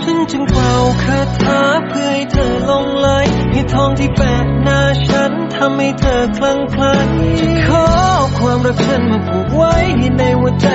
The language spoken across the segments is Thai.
ฉันจึงเป่าคาถาเพื่อให้เธอลงไหลให้ทองที่แปะหน้าฉันทำให้เธอคลั่งไคล้จะขอความรักฉันมาผูกไว้ให้ในหัวใจ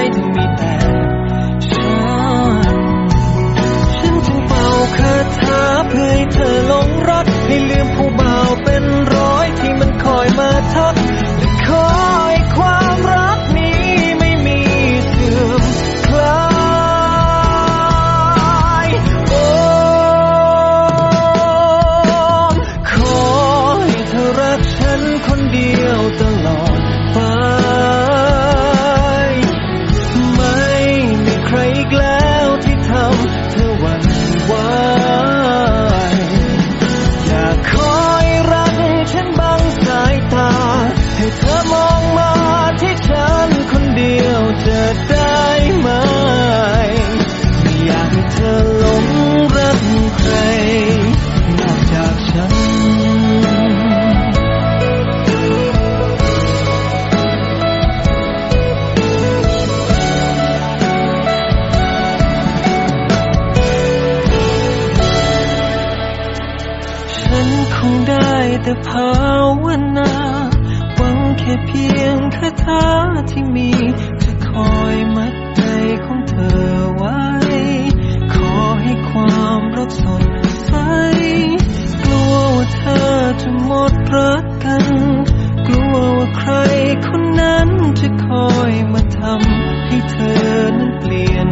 คงได้แต่ภาวนา หวังแค่เพียงคาถาที่มีจะคอยมัดใจของเธอไว้ ขอให้ความรักสดใส กลัวว่าเธอจะหมดรักกัน กลัวว่าใครคนนั้นจะคอยมาทำให้เธอนั้นเปลี่ยน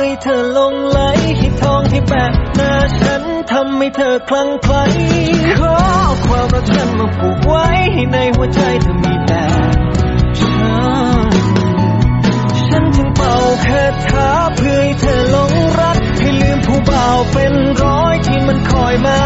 ยเพื่อให้เธอลงไหลให้ทองให้แปะหน้าฉันทำให้เธอคลั่งไคล้ขอความรักฉันมาผูกไว้ให้ในหัวใจเธอมีแต่ฉันฉันจึงเป่าคาถาเพื่อให้เธอหลงรัก ให้ลืมผู้บ่าวเป็นร้อยที่มันคอยมา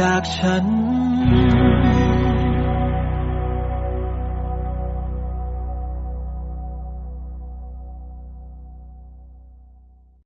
จากฉัน